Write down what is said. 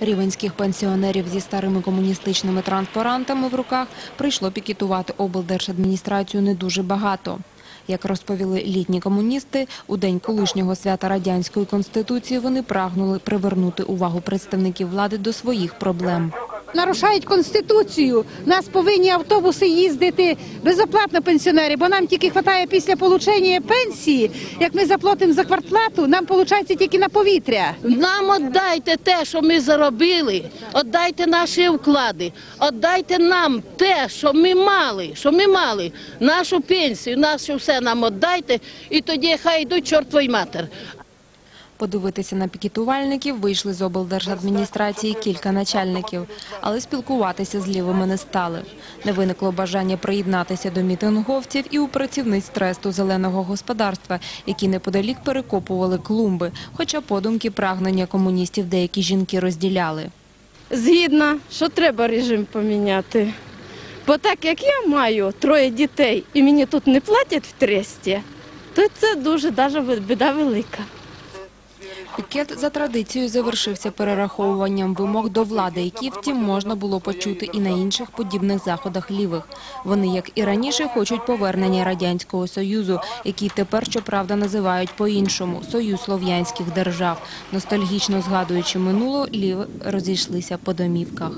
Рівенських пенсіонерів зі старими комуністичними транспарантами в руках прийшло пікетувати облдержадміністрацію не дуже багато. Як розповіли літні комуністи, у день колишнього свята Радянської Конституції вони прагнули привернути увагу представників влади до своїх проблем. Нарушають конституцію. Нас повинні автобуси їздити безоплатно пенсіонери, бо нам тільки вистачає після отримання пенсії. Як ми заплатимо за квартплату, нам виходить тільки на повітря. Нам віддайте те, що ми заробили, віддайте наші вклади, віддайте нам те, що ми мали, що ми мали, нашу пенсію, наше все нам віддайте, і тоді хай йдуть чортовий матер. Подивитися на пікетувальників вийшли з облдержадміністрації кілька начальників, але спілкуватися з лівими не стали. Не виникло бажання приєднатися до мітинговців і у працівниць тресту зеленого господарства, які неподалік перекопували клумби, хоча подумки прагнення комуністів деякі жінки розділяли. Згідна, що треба режим поміняти. Бо так як я маю троє дітей і мені тут не платять в тресті, то це дуже даже біда велика. Пікет за традицією завершився перераховуванням вимог до влади, які втім можна було почути і на інших подібних заходах лівих. Вони, як і раніше, хочуть повернення радянського союзу, який тепер щоправда називають по-іншому союз слов'янських держав. Ностальгічно згадуючи минуло, ліви розійшлися по домівках.